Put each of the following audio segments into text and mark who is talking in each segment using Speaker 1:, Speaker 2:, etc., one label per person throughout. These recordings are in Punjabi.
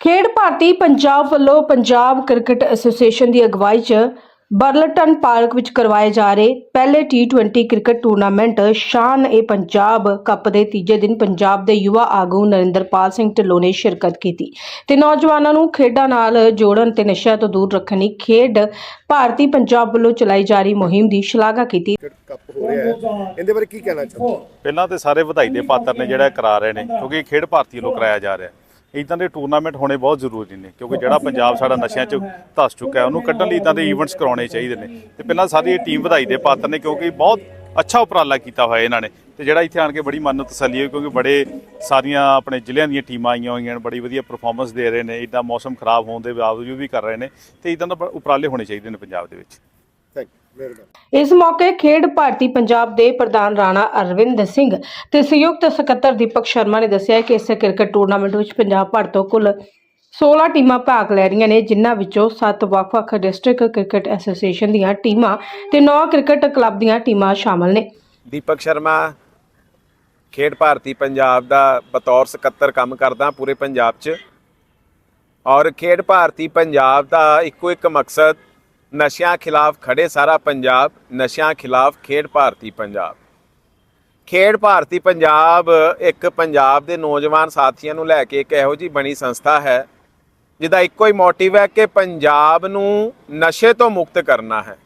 Speaker 1: ਖੇਡ ਭਾਰਤੀ ਪੰਜਾਬ ਵੱਲੋਂ ਪੰਜਾਬ ਕ੍ਰਿਕਟ ਐਸੋਸੀਏਸ਼ਨ ਦੀ ਅਗਵਾਈ 'ਚ ਬਰਲਟਨ ਪਾਰਕ ਵਿੱਚ ਕਰਵਾਏ ਜਾ ਰਹੇ ਪਹਿਲੇ T20 cricket tournament Shan e Punjab cup ਦੇ ਤੀਜੇ ਦਿਨ ਪੰਜਾਬ ਦੇ ਯੁਵਾ ਆਗੂ ਨਰਿੰਦਰਪਾਲ ਸਿੰਘ ਢਿੱਲੋਂ ਨੇ ਸ਼ਿਰਕਤ ਕੀਤੀ ਤੇ ਨੌਜਵਾਨਾਂ ਨੂੰ ਖੇਡਾਂ ਨਾਲ ਜੋੜਨ ਤੇ ਨਸ਼ਿਆਂ ਤੋਂ ਦੂਰ ਰੱਖਣ ਲਈ ਖੇਡ ਭਾਰਤੀ ਪੰਜਾਬ ਵੱਲੋਂ ਚਲਾਈ ਜਾ ਰਹੀ ਮੁਹਿੰਮ ਦੀ ਸ਼ਲਾਘਾ ਕੀਤੀ।
Speaker 2: ਕ੍ਰਿਕਟ ਕੱਪ ਹੋ ਰਿਹਾ ਹੈ। ਇਹਦੇ ਬਾਰੇ ਕੀ ਕਹਿਣਾ ਚਾਹੁੰਦੇ?
Speaker 3: ਪਹਿਲਾਂ ਤੇ ਸਾਰੇ ਵਧਾਈ ਦੇ ਪਾਤਰ ਨੇ ਜਿਹੜਾ ਕਰਾ ਰਹੇ ਨੇ ਕਿਉਂਕਿ ਇਹ ਖੇਡ ਭਾਰਤੀ ਵੱਲੋਂ ਕਰਾਇਆ ਜਾ ਰਿਹਾ ਇਦਾਂ ਦੇ ਟੂਰਨਾਮੈਂਟ ਹੋਣੇ ਬਹੁਤ ਜ਼ਰੂਰੀ ਨੇ, ਕਿਉਂਕਿ ਜਿਹੜਾ ਪੰਜਾਬ ਸਾਡਾ ਨਸ਼ਿਆਂ 'ਚ ਧੱਸ ਚੁੱਕਾ ਹੈ, ਉਹਨੂੰ ਕੱਢਣ ਲਈ ਇਦਾਂ ਦੇ ਈਵੈਂਟਸ ਕਰਾਉਣੇ ਚਾਹੀਦੇ ਨੇ। ਤੇ ਪਹਿਲਾਂ ਸਾਰੀ ਇਹ ਟੀਮ ਵਧਾਈ ਦੇ ਪਾਤਰ ਨੇ, ਕਿਉਂਕਿ ਬਹੁਤ ਅੱਛਾ ਉਪਰਾਲਾ ਕੀਤਾ ਹੋਇਆ ਇਹਨਾਂ ਨੇ। ਤੇ ਜਿਹੜਾ ਇੱਥੇ ਆਣ ਕੇ ਬੜੀ ਮਨ ਨੂੰ ਤਸੱਲੀ ਹੋਈ, ਕਿਉਂਕਿ ਬੜੇ ਸਾਰੀਆਂ ਆਪਣੇ ਜ਼ਿਲ੍ਹਿਆਂ ਦੀਆਂ ਟੀਮਾਂ ਆਈਆਂ ਹੋਈਆਂ ਨੇ, ਬੜੀ ਵਧੀਆ ਪਰਫਾਰਮੈਂਸ ਦੇ ਰਹੇ ਨੇ ਇਦਾਂ ਮੌਸਮ ਖਰਾਬ ਹੋਣ ਦੇ ਬਾਵਜੂਦ ਵੀ ਕਰ ਰਹੇ ਨੇ, ਤੇ ਇਦਾਂ ਦਾ ਬ- ਉਪਰਾਲੇ ਹੋਣੇ ਚਾਹੀਦੇ ਨੇ ਪੰਜਾਬ ਦੇ ਵਿੱਚ।
Speaker 1: ਇਸ ਮੌਕੇ ਖੇਡ ਭਾਰਤੀ ਪੰਜਾਬ ਦੇ ਪ੍ਰਧਾਨ ਰਾਣਾ ਅਰਵਿੰਦ ਸਿੰਘ ਤੇ ਸੰਯੁਕਤ ਸਕੱਤਰ ਦੀਪਕ ਸ਼ਰਮਾ ਨੇ ਦੱਸਿਆ ਕਿ ਇਸ ਕ੍ਰਿਕਟ ਟੂਰਨਾਮੈਂਟ ਵਿੱਚ ਪੰਜਾਬ ਭਰ ਤੋਂ ਕੁੱਲ 16 ਟੀਮਾਂ ਭਾਗ ਲੈ ਰਹੀਆਂ ਨੇ, ਜਿਨ੍ਹਾਂ ਵਿੱਚੋਂ 7 ਵੱਖ-ਵੱਖ ਡਿਸਟ੍ਰਿਕਟ ਕ੍ਰਿਕਟ ਐਸੋਸੀਏਸ਼ਨ ਦੀਆਂ ਟੀਮਾਂ ਤੇ 9 ਕ੍ਰਿਕਟ ਕਲੱਬ ਦੀਆਂ ਟੀਮਾਂ ਸ਼ਾਮਲ ਨੇ।
Speaker 4: ਦੀਪਕ ਸ਼ਰਮਾ, ਖੇਡ ਭਾਰਤੀ ਪੰਜਾਬ ਦਾ ਬਤੌਰ ਸਕੱਤਰ ਕੰਮ ਕਰਦਾ ਪੂਰੇ ਪੰਜਾਬ 'ਚ ਔਰ ਖੇਡ ਭਾਰਤੀ ਪੰਜਾਬ ਦਾ ਇੱਕੋ ਇੱਕ ਮਕਸਦ ਨਸ਼ਿਆਂ ਖਿਲਾਫ ਖੜੇ ਸਾਰਾ ਪੰਜਾਬ, ਨਸ਼ਿਆਂ ਖਿਲਾਫ ਖੇਡ ਭਾਰਤੀ ਪੰਜਾਬ। ਖੇਡ ਭਾਰਤੀ ਪੰਜਾਬ ਇੱਕ ਪੰਜਾਬ ਦੇ ਨੌਜਵਾਨ ਸਾਥੀਆਂ ਨੂੰ ਲੈ ਕੇ ਇੱਕ ਇਹੋ ਜੀ ਬਣੀ ਸੰਸਥਾ ਹੈ, ਜਿਹਦਾ ਇੱਕੋ ਹੀ ਮੋਟਿਵ ਹੈ ਕਿ ਪੰਜਾਬ ਨੂੰ ਨਸ਼ੇ ਤੋਂ ਮੁਕਤ ਕਰਨਾ ਹੈ।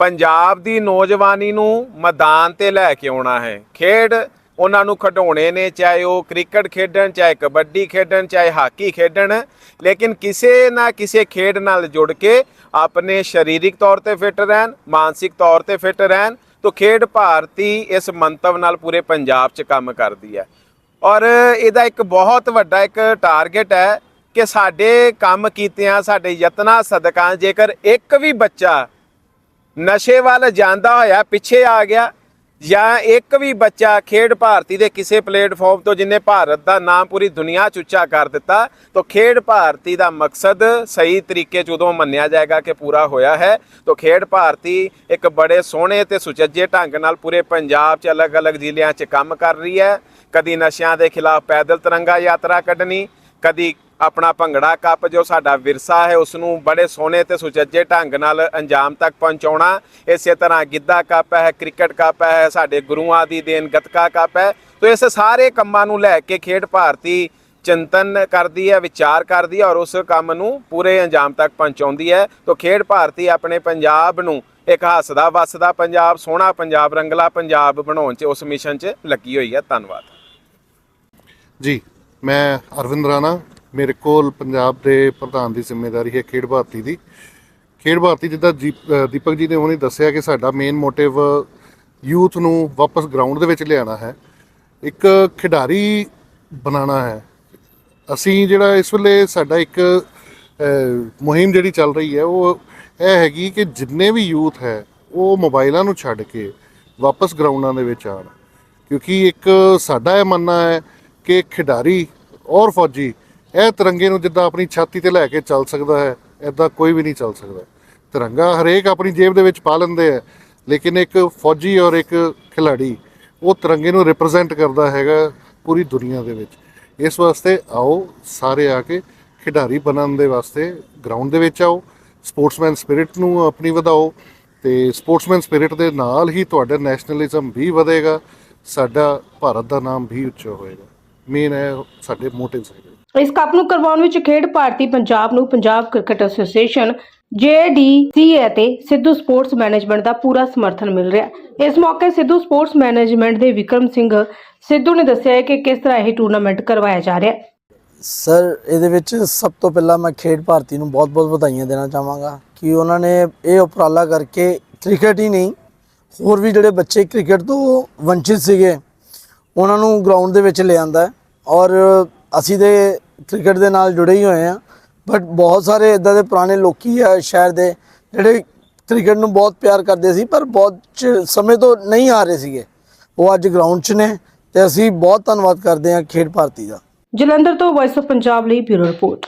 Speaker 4: ਪੰਜਾਬ ਦੀ ਨੌਜਵਾਨੀ ਨੂੰ ਮੈਦਾਨ ਤੇ ਲੈ ਕੇ ਆਉਣਾ ਹੈ। ਖੇਡ ਉਹਨਾਂ ਨੂੰ ਖਿਡੌਣੇ ਨੇ, ਚਾਹੇ ਉਹ ਕ੍ਰਿਕਟ ਖੇਡਣ, ਚਾਹੇ ਕਬੱਡੀ ਖੇਡਣ, ਚਾਹੇ ਹਾਕੀ ਖੇਡਣ, ਲੇਕਿਨ ਕਿਸੇ ਨਾ ਕਿਸੇ ਖੇਡ ਨਾਲ ਜੁੜ ਕੇ ਆਪਣੇ ਸਰੀਰਕ ਤੌਰ ਤੇ ਫਿੱਟ ਰਹਿਣ, ਮਾਨਸਿਕ ਤੌਰ ਤੇ ਫਿੱਟ ਰਹਿਣ, ਤੋਂ ਖੇਡ ਭਾਰਤੀ ਇਸ ਮੰਤਵ ਨਾਲ ਪੂਰੇ ਪੰਜਾਬ 'ਚ ਕੰਮ ਕਰਦੀ ਹੈ। ਔਰ ਇਹਦਾ ਇੱਕ ਬਹੁਤ ਵੱਡਾ ਇੱਕ ਟਾਰਗੇਟ ਹੈ ਕਿ ਸਾਡੇ ਕੰਮ ਕੀਤਿਆਂ, ਸਾਡੇ ਯਤਨਾਂ, ਸਦਕਾ ਜੇਕਰ ਇੱਕ ਵੀ ਬੱਚਾ ਨਸ਼ੇ ਵੱਲ ਜਾਂਦਾ ਹੋਇਆ, ਪਿੱਛੇ ਆ ਗਿਆ ਜਾਂ ਇੱਕ ਵੀ ਬੱਚਾ ਖੇਡ ਭਾਰਤੀ ਦੇ ਕਿਸੇ ਪਲੇਟਫਾਰਮ ਤੋਂ ਜਿਨੇ ਭਾਰਤ ਦਾ ਨਾਮ ਪੂਰੀ ਦੁਨੀਆ 'ਚ ਉੱਚਾ ਕਰ ਦਿੱਤਾ, ਤਾਂ ਖੇਡ ਭਾਰਤੀ ਦਾ ਮਕਸਦ ਸਹੀ ਤਰੀਕੇ 'ਚ ਉਦੋਂ ਮੰਨਿਆ ਜਾਏਗਾ ਕਿ ਪੂਰਾ ਹੋਇਆ ਹੈ। ਤਾਂ ਖੇਡ ਭਾਰਤੀ ਇੱਕ ਬੜੇ ਸੋਹਣੇ ਤੇ ਸੁਚੱਜੇ ਢੰਗ ਨਾਲ ਪੂਰੇ ਪੰਜਾਬ 'ਚ ਅਲੱਗ-ਅਲੱਗ ਜ਼ਿਲ੍ਹਿਆਂ 'ਚ ਕੰਮ ਕਰ ਰਹੀ ਹੈ। ਕਦੀ ਨਸ਼ਿਆਂ ਦੇ ਖਿਲਾਫ ਪੈਦਲ ਤਿਰੰਗਾ ਯਾਤਰਾ ਕੱਢਣੀ ਕਦੀ ਆਪਣਾ ਭੰਗੜਾ ਕੱਪ ਜੋ ਸਾਡਾ ਵਿਰਸਾ ਹੈ ਉਸ ਨੂੰ ਬੜੇ ਸੋਹਣੇ ਤੇ ਸੁਚੱਜੇ ਢੰਗ ਨਾਲ ਅੰਜਾਮ ਤੱਕ ਪਹੁੰਚਾਉਣਾ, ਇਸੇ ਤਰ੍ਹਾਂ ਗਿੱਧਾ ਕੱਪ ਹੈ, ਕ੍ਰਿਕਟ ਕੱਪ ਹੈ, ਸਾਡੇ ਗੁਰੂਆਂ ਦੀ ਦੇਣ ਗਤਕਾ ਕੱਪ ਹੈ। ਤੋ ਇਸ ਸਾਰੇ ਕੰਮਾਂ ਨੂੰ ਲੈ ਕੇ ਖੇਡ ਭਾਰਤੀ ਚਿੰਤਨ ਕਰਦੀ ਹੈ, ਵਿਚਾਰ ਕਰਦੀ ਹੈ ਔਰ ਉਸ ਕੰਮ ਨੂੰ ਪੂਰੇ ਅੰਜਾਮ ਤੱਕ ਪਹੁੰਚਾਉਂਦੀ ਹੈ। ਤੋ ਖੇਡ ਭਾਰਤੀ ਆਪਣੇ ਪੰਜਾਬ ਨੂੰ ਇੱਕ ਹੱਸਦਾ ਵੱਸਦਾ ਪੰਜਾਬ, ਸੋਹਣਾ ਪੰਜਾਬ, ਰੰਗਲਾ ਪੰਜਾਬ ਬਣਾਉਣ 'ਚ ਉਸ ਮਿਸ਼ਨ 'ਚ ਲੱਗੀ ਹੋਈ ਹੈ। ਧੰਨਵਾਦ।
Speaker 2: ਜੀ। ਮੈਂ ਅਰਵਿੰਦ ਰਾਣਾ, ਮੇਰੇ ਕੋਲ ਪੰਜਾਬ ਦੇ ਪ੍ਰਧਾਨ ਦੀ ਜ਼ਿੰਮੇਵਾਰੀ ਹੈ ਖੇਡ ਭਾਰਤੀ ਦੀ। ਖੇਡ ਭਾਰਤੀ ਜਿੱਦਾਂ ਦੀਪ- ਦੀਪਕ ਜੀ ਨੇ ਉਹਨੇ ਦੱਸਿਆ ਕਿ ਸਾਡਾ ਮੇਨ ਮੋਟਿਵ ਯੂਥ ਨੂੰ ਵਾਪਸ ਗਰਾਊਂਡ ਦੇ ਵਿੱਚ ਲਿਆਉਣਾ ਹੈ। ਇੱਕ ਖਿਡਾਰੀ ਬਣਾਉਣਾ ਹੈ। ਅਸੀਂ ਜਿਹੜਾ ਇਸ ਵੇਲੇ ਸਾਡਾ ਇੱਕ ਮੁਹਿੰਮ ਜਿਹੜੀ ਚੱਲ ਰਹੀ ਹੈ, ਉਹ ਇਹ ਹੈਗੀ ਕਿ ਜਿੰਨੇ ਵੀ ਯੂਥ ਹੈ, ਉਹ ਮੋਬਾਈਲਾਂ ਨੂੰ ਛੱਡ ਕੇ ਵਾਪਸ ਗਰਾਊਂਡਾਂ ਦੇ ਵਿੱਚ ਆਣ ਕਿਉਂਕਿ ਇੱਕ ਸਾਡਾ ਇਹ ਮੰਨਣਾ ਹੈ ਕਿ ਖਿਡਾਰੀ ਔਰ ਫੌਜੀ ਇਹ ਤਿਰੰਗੇ ਨੂੰ ਜਿੱਦਾਂ ਆਪਣੀ ਛਾਤੀ ਤੇ ਲੈ ਕੇ ਚੱਲ ਸਕਦਾ ਹੈ ਐਦਾਂ ਕੋਈ ਵੀ ਨਹੀਂ ਚੱਲ ਸਕਦਾ। ਤਿਰੰਗਾ ਹਰੇਕ ਆਪਣੀ ਜੇਬ ਦੇ ਵਿੱਚ ਪਾ ਲੈਂਦੇ ਹੈ ਲੇਕਿਨ ਇੱਕ ਫੌਜੀ ਔਰ ਇੱਕ ਖਿਲਾੜੀ ਉਹ ਤਿਰੰਗੇ ਨੂੰ ਰਿਪਰੈਜ਼ੈਂਟ ਕਰਦਾ ਹੈਗਾ ਪੂਰੀ ਦੁਨੀਆ ਦੇ ਵਿੱਚ। ਇਸ ਵਾਸਤੇ ਆਓ ਸਾਰੇ ਆ ਕੇ ਖਿਡਾਰੀ ਬਣਨ ਦੇ ਵਾਸਤੇ ਗਰਾਊਂਡ ਦੇ ਵਿੱਚ ਆਓ ਸਪੋਰਟਸਮੈਨ ਸਪਿਰਿਟ ਨੂੰ ਆਪਣੀ ਵਧਾਓ ਤੇ ਸਪੋਰਟਸਮੈਨ ਸਪਿਰਿਟ ਦੇ ਨਾਲ ਹੀ ਤੁਹਾਡਾ ਨੈਸ਼ਨਲਿਜ਼ਮ ਵੀ ਵਧੇਗਾ, ਸਾਡਾ ਭਾਰਤ ਦਾ ਨਾਮ ਵੀ ਉੱਚਾ ਹੋਏਗਾ। ਮੇਨ ਹੈ ਸਾਡੇ ਮੋਟਿਵਸ ਹੈਗੇ
Speaker 1: ਇਸ ਕੱਪ ਨੂੰ ਕਰਵਾਉਣ ਵਿੱਚ ਖੇਡ ਭਾਰਤੀ ਪੰਜਾਬ ਨੂੰ ਪੰਜਾਬ ਕ੍ਰਿਕਟ ਐਸੋਸੀਏਸ਼ਨ JDC ਅਤੇ ਸਿੱਧੂ ਸਪੋਰਟਸ ਮੈਨੇਜਮੈਂਟ ਦਾ ਪੂਰਾ ਸਮਰਥਨ ਮਿਲ ਰਿਹਾ ਹੈ। ਇਸ ਮੌਕੇ ਸਿੱਧੂ ਸਪੋਰਟਸ ਮੈਨੇਜਮੈਂਟ ਦੇ ਵਿਕਰਮ ਸਿੰਘ ਸਿੱਧੂ ਨੇ ਦੱਸਿਆ ਹੈ ਕਿ ਕਿਸ ਤਰ੍ਹਾਂ ਇਹ ਟੂਰਨਾਮੈਂਟ ਕਰਵਾਇਆ ਜਾ ਰਿਹਾ ਹੈ।
Speaker 5: ਸਰ ਇਹਦੇ ਵਿੱਚ ਸਭ ਤੋਂ ਪਹਿਲਾਂ ਮੈਂ ਖੇਡ ਭਾਰਤੀ ਨੂੰ ਬਹੁਤ-ਬਹੁਤ ਵਧਾਈਆਂ ਦੇਣਾ ਚਾਹਾਂਗਾ ਕਿ ਉਹਨਾਂ ਨੇ ਇਹ ਉਪਰਾਲਾ ਕਰਕੇ ਕ੍ਰਿਕਟ ਹੀ ਨਹੀਂ ਹੋਰ ਵੀ ਜਿਹੜੇ ਬੱਚੇ ਕ੍ਰਿਕਟ ਤੋਂ ਵੰਚਿਤ ਸੀਗੇ ਉਹਨਾਂ ਨੂੰ ਗਰਾਊਂਡ ਦੇ ਵਿੱਚ ਲਿਆਂਦਾ ਔਰ ਅਸੀਂ ਤੇ ਕ੍ਰਿਕਟ ਦੇ ਨਾਲ ਜੁੜੇ ਹੀ ਹੋਏ ਆ ਬਟ ਬਹੁਤ ਸਾਰੇ ਇਦਾਂ ਦੇ ਪੁਰਾਣੇ ਲੋਕੀ ਆ ਸ਼ਹਿਰ ਦੇ ਜਿਹੜੇ ਕ੍ਰਿਕਟ ਨੂੰ ਬਹੁਤ ਪਿਆਰ ਕਰਦੇ ਸੀ, ਪਰ ਬਹੁਤ ਚਿਰ- ਸਮੇਂ ਤੋਂ ਨਹੀਂ ਆ ਰਹੇ ਸੀਗੇ। ਉਹ ਅੱਜ ਗਰਾਊਂਡ 'ਚ ਨੇ ਤੇ ਅਸੀਂ ਬਹੁਤ ਧੰਨਵਾਦ ਕਰਦੇ ਹਾਂ ਖੇਡ ਭਾਰਤੀ ਦਾ।
Speaker 1: ਜਲੰਧਰ ਤੋਂ ਵਾਇਸ ਆਫ ਪੰਜਾਬ ਲਈ ਬਿਊਰੋ ਰਿਪੋਰਟ।